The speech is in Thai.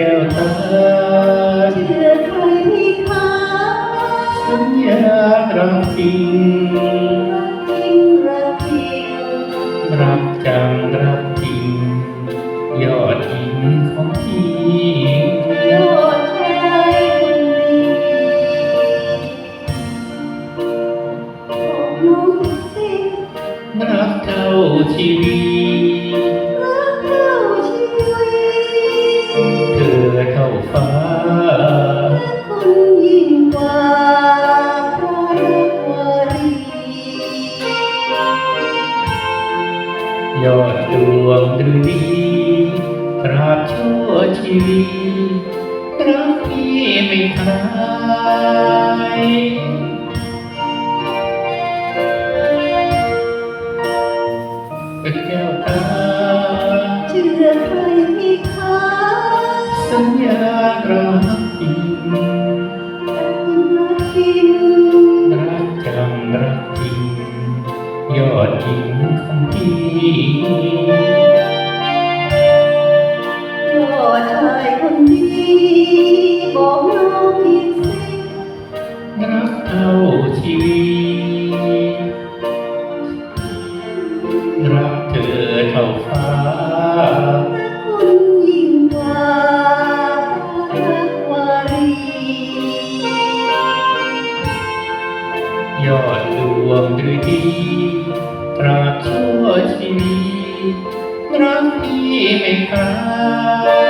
ก้วตาเชื่อใครไม่ค้าสัญญารักจริงรักจริงรักจริงรักจังรักจริง ยอดหญิงของพี่ยอดชายคนดีบอกน้องสิรักเท่าชีวิต ยิ่งกว่าพระรักวารียอดดวงฤดีตราบชั่วชีวิตรักพี่ไม่คลายเป็นแก้วตาเชื่อใครไม่ค้าสัญญา ยอดดวงฤดีตราบชั่วชีวิตรักที่ไม่คลาย